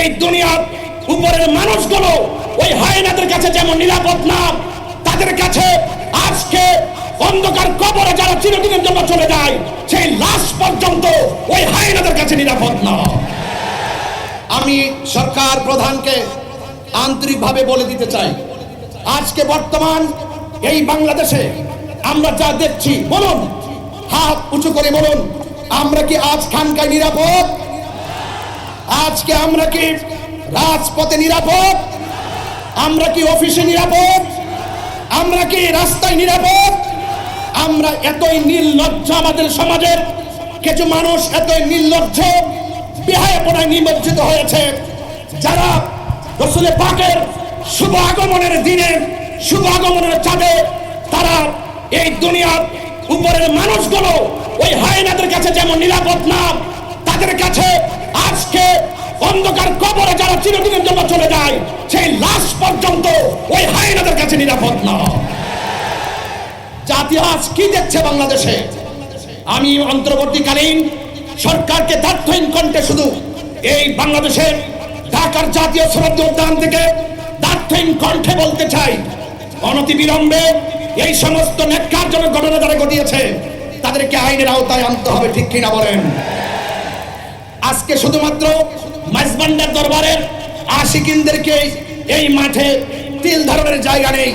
এই দুনিয়ার উপরের মানুষগুলো ওই হায়নাদের কাছে যেমন নিরাপদ না, তাদের কাছে আজকে অন্ধকার কবরে যারা চিরদিনের জন্য চলে যায়, সেই লাশ পর্যন্ত ওই হায়নাদের কাছে নিরাপদ না। আমি সরকার প্রধানকে আন্তরিকভাবে বলে দিতে চাই, আজকে বর্তমান এই বাংলাদেশে আমরা যা দেখছি, বলুন, হাত উঁচু করে বলুন, আমরা কি আজ খানকায় নিরাপদ? আজকে আমরা কি রাজপথে নিরাপদ? আমরা কি অফিসে নিরাপদ? আমরা কি রাস্তায় নিরাপদ? আমরা এতই নির্লজ্জ আমাদের সমাজের কিছু মানুষ এতই নির্লজ্জ, বিহায়পনায় নিমজ্জিত হয়েছে। যারা রসুলে পাকের শুভ আগমনের দিনে, শুভ আগমনের চাঁদে তারা এই দুনিয়ার উপরের মানুষগুলো ওই হায়নাদের কাছে যেমন নিরাপদ না, তাদের কাছে আজকে অন্ধকার কবরে যারা চিরদিনের জন্য চলে যায়, সেই লাশ পর্যন্ত ওই হায়নাদের কাছে নিরাপদ না। জাতি আজ কি দেখছে বাংলাদেশে? আমি অন্তর্বর্তীকালীন সরকারকে দার্থহীন কণ্ঠে শুধু এই বাংলাদেশের ঢাকার জাতীয় সরহদ উদ্যান থেকে দার্থহীন কণ্ঠে বলতে চাই অনতি বিলম্বে এই সমস্ত ন্যাক্কারজনক ঘটনা যারা ঘটিয়েছে, তাদেরকে আইনের আওতায় আনতে হবে, ঠিক কিনা বলেন? আজকে শুধুমাত্র মাইজবান্ডার দরবারের আশিকিনদেরকে এই মাঠে তিল ধরনের জায়গা নেই।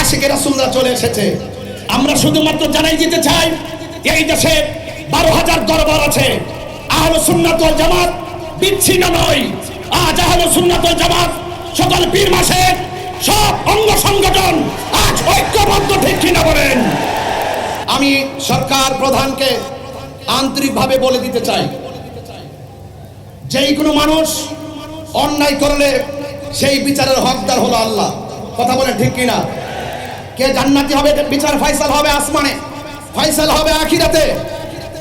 আশিকে রাসুলরা চলে এসেছে। আমরা শুধুমাত্র জানাই দিতে চাই, এই দেশে বারো হাজার দরবার আছে। আহল সুন্নাত জামাত বিচ্ছিন্ন নয়। আজ আহল সুন্নাত জামাত সকল পীর মাসে সব অঙ্গ সংগঠন আজ ঐক্যবদ্ধ ঠিক কিনা বলেন। আমি সরকার প্রধানকে আন্তরিকভাবে বলে দিতে চাই। যেই কোনো মানুষ অন্যায় করলে সেই বিচারের হকদার হলো আল্লাহ। কথা বলে ঠিক কিনা? কে জান্নাতি হবে বিচার ফয়সাল হবে আসমানে? ফয়সাল হবে আখিরাতে।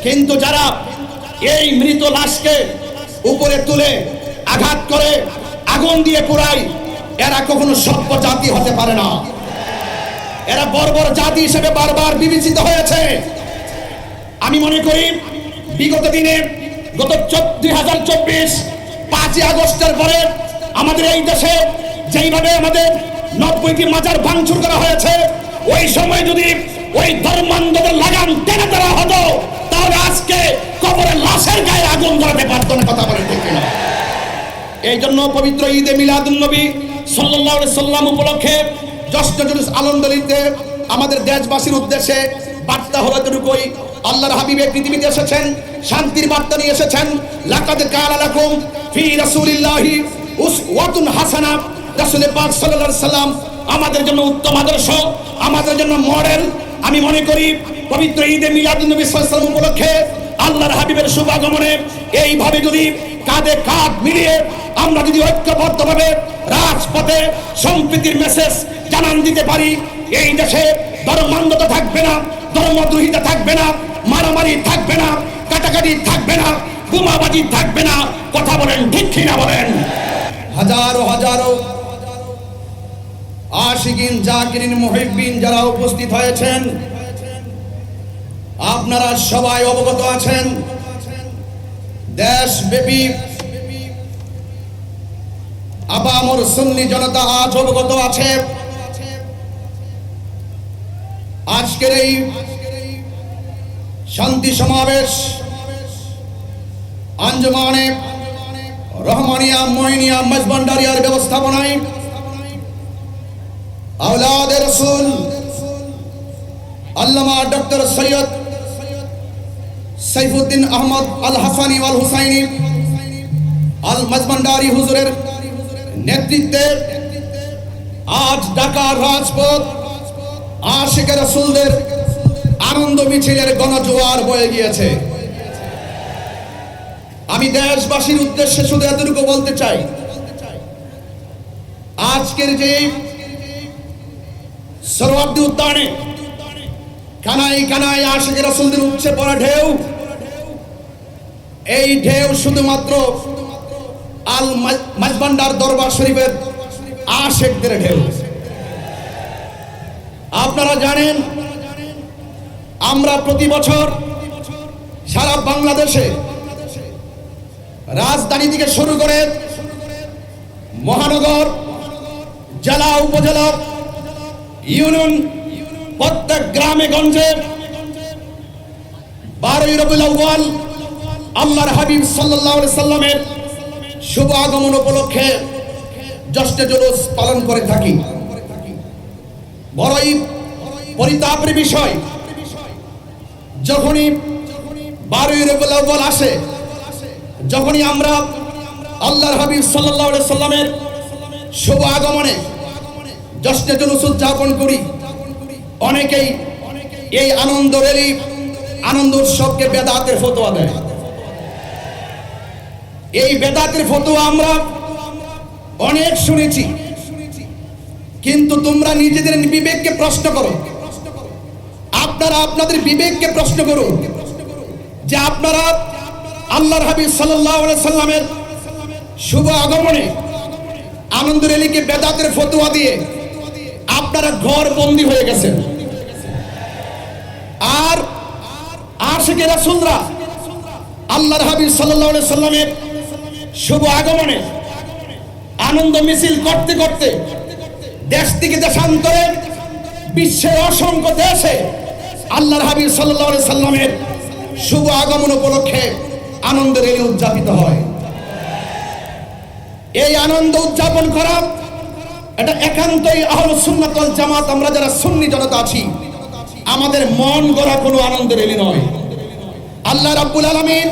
কিন্তু যারা এই মৃত লাশকে উপরে তুলে আঘাত করে, আগুন দিয়ে পুরাই এরা কখনো সভ্য জাতি হতে পারে না। এরা বর্বর জাতি হিসেবে বারবার বিবেচিত হয়েছে। আমি মনে করি, বিগত দিনে গত দুই হাজার চব্বিশ, পাঁচই আগস্টের পরে আমাদের এই দেশে যেইভাবে আমাদের নব্বইটি মাজার ভাঙচুর করা হয়েছে, ওই সময় যদি ওই ধর্মান্ধদের লাগাম টেনে দেওয়া হতো, তাহলে আজকে কবরের লাশের গায়ে আগুন ধরাতে পারতো না কথা বলে ঠিক না এই জন্য পবিত্র ঈদে মিলাদুল নবী সাল্লাহ সাল্লাম উপলক্ষে জ্যৈষ্ঠ জুলুস আনন্দলিতে আমাদের দেশবাসীর উদ্দেশ্যে বার্তা হলো এতটুকুই আল্লাহর হাবিবে পৃথিবীতে এসেছেন, শান্তির বার্তা নিয়ে এসেছেন। লাকাদ কানা লাকুম ফি রাসূলিল্লাহি উসওয়াতুন হাসানা। রাসূল পাক সাল্লাল্লাহু আলাইহি সাল্লাম আমাদের জন্য উত্তম আদর্শ, আমাদের জন্য মডেল। আমি মনে করি পবিত্র ঈদে মিলাদুন নবী সাল্লাল্লাহু উপলক্ষে আল্লাহর হাবিবের শুভাগমনে এইভাবে যদি কাঁধে কাঁধ মিলিয়ে আমরা যদি ঐক্যবদ্ধভাবে রাজপথে সম্প্রীতির মেসেজ জানান দিতে পারি, এই দেশে ধর্মান্ধতা থাকবে না, ধর্মদ্রোহিতা থাকবে না মারামারি থাকবে না, কাটাকাটি থাকবে না, বোমাবাজি থাকবে না, কথা বলেন ঠিক কিনা বলেন। হাজারো হাজারো আশিকিন, জাকিরিন, মুহিব্বিন যারা উপস্থিত হয়েছেন, আপনারা সবাই অবগত আছেন, দেশব্যাপী আবামর সুন্নি জনতা আজ অবগত আছে। আজকের এই শান্তি সমাবেশ। আঞ্জমানে রহমানিয়া মইনিয়া মজবান্ডারিয়ার ব্যবস্থাপনায় আওলাদ রসুল আল্লামা ডক্টর সৈয়দ সাইফুদ্দিন আহমদ আল হাসানি আল হুসাইনি আল মজবান্ডারি হুজুরের নেতৃত্বে আজ ঢাকার রাজপথ আশিক রসুলদের আনন্দ মিছিলের গণজোয়ার বয়ে গিয়েছে। আমি দেশবাসীর উদ্দেশ্যে শুধু এতটুকু বলতে চাই, আজকের যে সরওয়ার্দী উদ্যানে কানাই কানাই আশেকের রাসূলদের উচ্ছে পড়া ঢেউ, এই ঢেউ শুধুমাত্র আল মাজবান্ডার দরবার শরীফের আশেকদের ঢেউ। আপনারা জানেন আমরা প্রতি বছর সারা বাংলাদেশে রাজধানী থেকে শুরু করে মহানগর, জেলা উপজেলা ইউনিয়ন, প্রত্যেক গ্রামে, গঞ্জে, বারোই রবিউল আল্লাহর হাবিব আলাইহি সাল্লামের শুভ আগমন উপলক্ষে জশ্নে জুলুস পালন করে থাকি। বড়ই পরিতাপের বিষয় যখনই বারোই রবিউল আউয়াল আসে, যখনই আমরা আল্লাহর হাবিব আলাইহি সাল্লামের শুভ আগমনে জশ্নে জুলুস উদযাপন করি, অনেকেই এই আনন্দ রেলি, আনন্দ উৎসবকে বেদাতের ফতোয়া দেয়। এই বেদাতের ফতোয়া আমরা অনেক শুনেছি, কিন্তু তোমরা নিজেদের বিবেককে প্রশ্ন করো। আপনারা আপনাদের বিবেককে প্রশ্ন করুন যে আপনারা আল্লাহর হাবিব আলাইহি সাল্লামের শুভ আগমনে আনন্দ রেলিকে বেদাতের ফতোয়া দিয়ে আপনারা ঘর বন্দী হয়ে গেছেন। আর আশিকে রাসূলরা আল্লাহর হাবিব আলাইহি সাল্লামের শুভ আগমনে আনন্দ মিছিল করতে করতে দেশ থেকে দেশান্তরে বিশ্বের অসংখ্য দেশে আল্লাহর হাবিব আলাইহি সাল্লামের শুভ আগমন উপলক্ষে আনন্দ রেলি উদযাপিত হয়। এই আনন্দ উদযাপন করা এটা একান্তই আহল সুন্নাত জামাত, আমরা যারা সুন্নি জনতা আছি, আমাদের মন গড়া কোনো আনন্দ রেলি নয়। আল্লাহ রাব্বুল আলামিন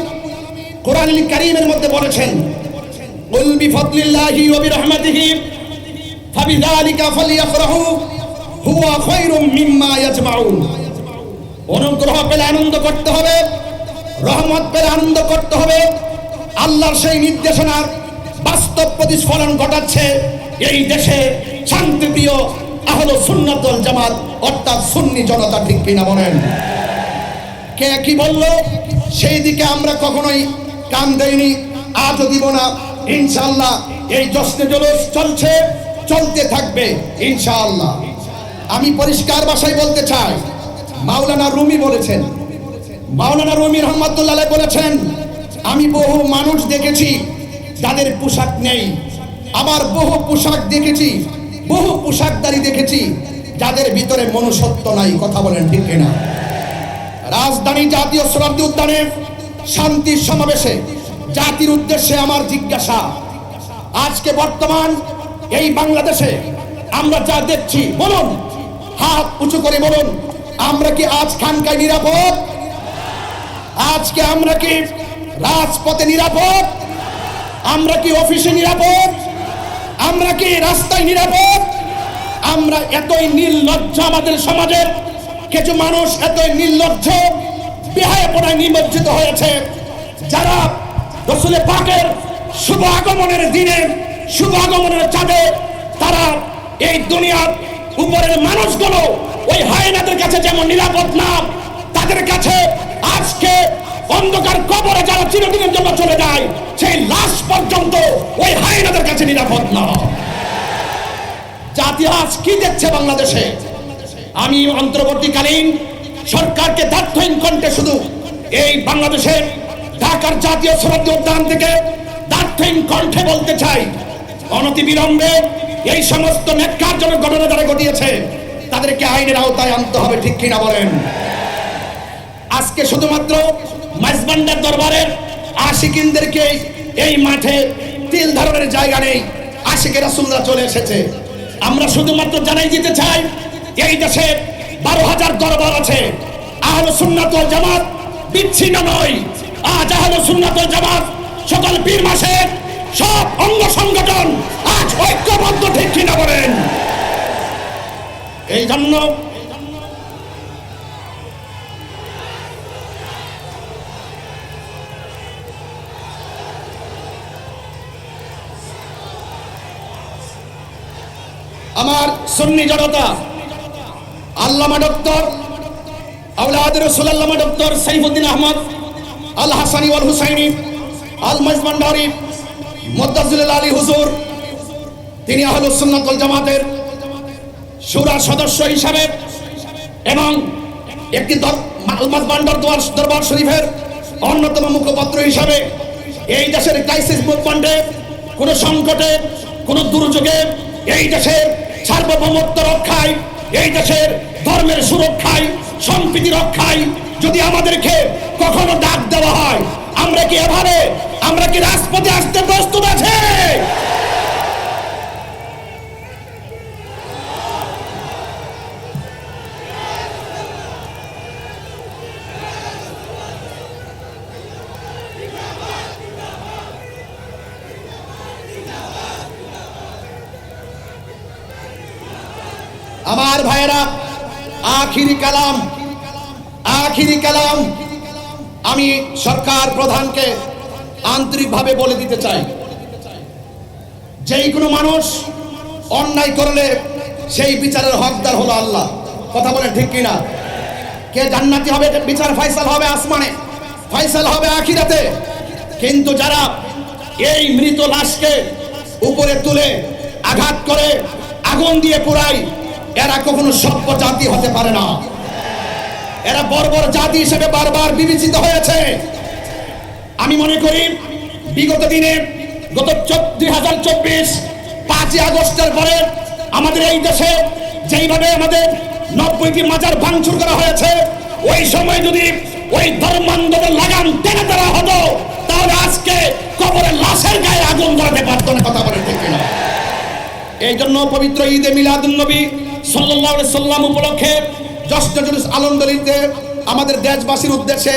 কোরআনুল কারীমের মধ্যে বলেছেন, কুল বিফাদলিল্লাহি ওয়া বিরহমাতিহি, ফাবিযালিকা ফালইফরাহু হুয়া খায়রুম মিম্মা ইয়াজমাউন। অনুগ্রহ পেলে আনন্দ করতে হবে, রহমত পেলে আনন্দ করতে হবে। আল্লাহর সেই নির্দেশনার বাস্তব প্রতিস্ফলন ঘটাচ্ছে এই দেশে শান্তিপ্রিয় আহল সুন্নাতুল জামাত, অর্থাৎ সুন্নি জনতা, ঠিক কিনা বলেন? কে কি বলল? সেই দিকে আমরা কখনোই কান দেইনি, আজও দিব না। ইনশাআল্লাহ এই জশ্নে জলস চলছে, চলতে থাকবে, ইনশাআল্লাহ। আমি পরিষ্কার ভাষায় বলতে চাই মাওলানা রুমি বলেছেন। মাওলানা রুমি রহমতুল্লাহ বলেছেন, আমি বহু মানুষ দেখেছি, যাদের পোশাক নেই। আবার বহু পোশাক দেখেছি, বহু পোশাকদারি দেখেছি, যাদের ভিতরে মনুষ্যত্ব নাই, কথা বলেন ঠিক কিনা? রাজধানী জাতীয় শতাব্দী উদ্যানে শান্তির সমাবেশে জাতির উদ্দেশ্যে আমার জিজ্ঞাসা, আজকে বর্তমান এই বাংলাদেশে আমরা যা দেখছি, বলুন, হাত উঁচু করে বলুন আমরা কি আজ খানকায় নিরাপদ? আজকে আমরা কি রাজপথে নিরাপদ? আমরা কি অফিসে নিরাপদ? আমরা কি রাস্তায় নিরাপদ? আমরা এতই নির্লজ্জ আমাদের সমাজের কিছু মানুষ এতই নির্লজ্জ বেহায় পড়ায় নিমজ্জিত হয়েছে। যারা রসুলের পাকের শুভ আগমনের দিনে, শুভ আগমনের চাঁদে তারা এই দুনিয়ার উপরের মানুষগুলো ওই হায়নাদের কাছে যেমন নিরাপদ না তাদের কাছে আজকে অন্ধকার কবরে যারা চিরদিনের জন্য চলে যায়, সেই লাশ পর্যন্ত ওই হায়নাদের কাছে নিরাপদ না। জাতি আজ কি দেখছে বাংলাদেশে? আমি অন্তর্বর্তীকালীন সরকারকে দার্থহীন কণ্ঠে শুধু এই বাংলাদেশের ঢাকার জাতীয় সরহদ উদ্যান থেকে দার্থহীন কণ্ঠে বলতে চাই অনতি বিলম্বে এই সমস্ত নেককারজনক ঘটনা যারা ঘটিয়েছে। তাদেরকে আইনের আওতায় আনতে হবে, ঠিক কিনা বলেন? আজকে শুধুমাত্র মাইজবান্ডার দরবারের আশিকিনদেরকে এই মাঠে তিল ধারণের জায়গা নেই। আশিকের রাসূলরা চলে এসেছে। আমরা শুধুমাত্র জানাই দিতে চাই, এই দেশে বারো হাজার দরবার আছে। আহলে সুন্নাত জামাত বিচ্ছিন্ন নয়। আজ আহলে সুন্নাত জামাত সকল পীর মাসে সব অঙ্গ সংগঠন আজ ঐক্যবদ্ধ, ঠিক কিনা বলেন? এই জন্য আমার সুন্নি জনতা, আল্লামা ডক্টর আউলাদ রসুল আল্লামা ডক্টর সাইফুদ্দিন আহমদ, আল হাসানি ওয়াল হুসাইনি, আল মজমান্ডারি মুদ্দাজুল আলী হুজুর, তিনি আহলুস সুন্নাত ওয়াল জামাতের সুরার সদস্য হিসাবে এবং একটি দরবার শরীফের অন্যতম মুখপাত্র হিসাবে এই দেশের ক্রাইসিস মুভমেন্টে কোনো সংকটে, কোন দুর্যোগে এই দেশের সার্বভৌমত্ব রক্ষায়, এই দেশের ধর্মের সুরক্ষায়, সম্প্রীতি রক্ষায় যদি আমাদেরকে কখনো ডাক দেওয়া হয়, আমরা কি এভাবে, আমরা কি রাজপথে আসতে প্রস্তুত আছে? ভাইয়েরা, আখিরি কালাম আখিরি কালাম আমি সরকার প্রধানকে আন্তরিকভাবে বলে দিতে চাই। যেই কোনো মানুষ অন্যায় করলে সেই বিচারের হকদার হলো আল্লাহ। কথা বলে ঠিক কিনা? কে জান্নাতি হবে? বিচার ফয়সাল হবে আসমানে ফয়সাল হবে আখিরাতে। কিন্তু যারা এই মৃত লাশকে উপরে তুলে আঘাত করে, আগুন দিয়ে পুরাই এরা কখনো সভ্য জাতি হতে পারে না। এরা বর্বর জাতি হিসেবে বারবার বিবেচিত হয়েছে। আমি মনে করি, বিগত দিনে, গত দুই হাজার চব্বিশ, পাঁচই আগস্টের পরে আমাদের এই দেশে যেইভাবে আমাদের নব্বইটি মাজার ভাঙচুর করা হয়েছে, ওই সময় যদি ওই ধর্মান্ধদের লাগাম টেনে দেওয়া হতো, তাহলে আজকে কবরের লাশের গায়ে আগুন ধরাতে পারতো না, কথা বলে ঠিক এই জন্য পবিত্র ঈদে মিলাদুন নবী সাল্লাল্লাহু সাল্লাম উপলক্ষে জশ্ন জুলুস আলমদলিতে আমাদের দেশবাসীর উদ্দেশ্যে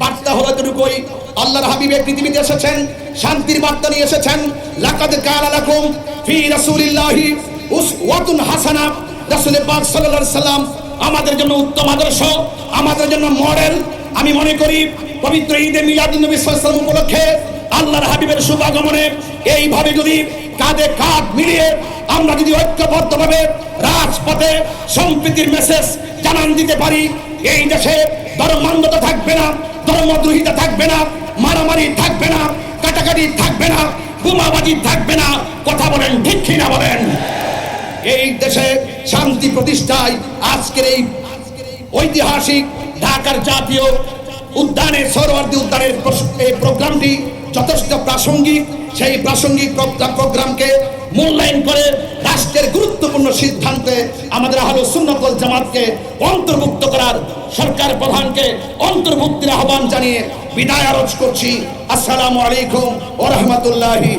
বার্তা হলো এতটুকুই। আল্লাহর হাবিবে পৃথিবীতে এসেছেন, শান্তির বার্তা নিয়ে এসেছেন। লাকাদ কানা লাকুম ফি রাসূলিল্লাহি উসওয়াতুন হাসানা। রাসূল পাক সাল্লাল্লাহু সাল্লাম আমাদের জন্য উত্তম আদর্শ, আমাদের জন্য মডেল। আমি মনে করি পবিত্র ঈদে মিলাদুন নবী সাল্লাল্লাহু আলাইহি উপলক্ষে আল্লাহর হাবিবের শুভাগমনে এইভাবে যদি কাঁধে কাঁধ মিলিয়ে আমরা যদি ঐক্যবদ্ধভাবে রাজপথে সম্প্রীতির মেসেজ জানান দিতে পারি, এই দেশে ধর্মান্ধতা থাকবে না, ধর্মদ্রোহিতা থাকবে না, মারামারি থাকবে না, কাটাকাটি থাকবে না, বোমাবাজি থাকবে না, কথা বলেন ঠিক কিনা বলেন? এই দেশে শান্তি প্রতিষ্ঠায় আজকের এই ঐতিহাসিক ঢাকার জাতীয় উদ্যানে সৌরবর্তী উদ্যানের এই প্রোগ্রামটি যথেষ্ট প্রাসঙ্গিক, সেই প্রাসঙ্গিক প্রোগ্রাম- প্রোগ্রামকে মূল্যায়ন করে রাষ্ট্রের গুরুত্বপূর্ণ সিদ্ধান্তে আমাদের আহলো সুন্নতল জামাতকে অন্তর্ভুক্ত করার সরকার প্রধানকে অন্তর্ভুক্তির আহ্বান জানিয়ে বিদায় আরজ করছি। আসসালামু আলাইকুম ও রহমতুল্লাহি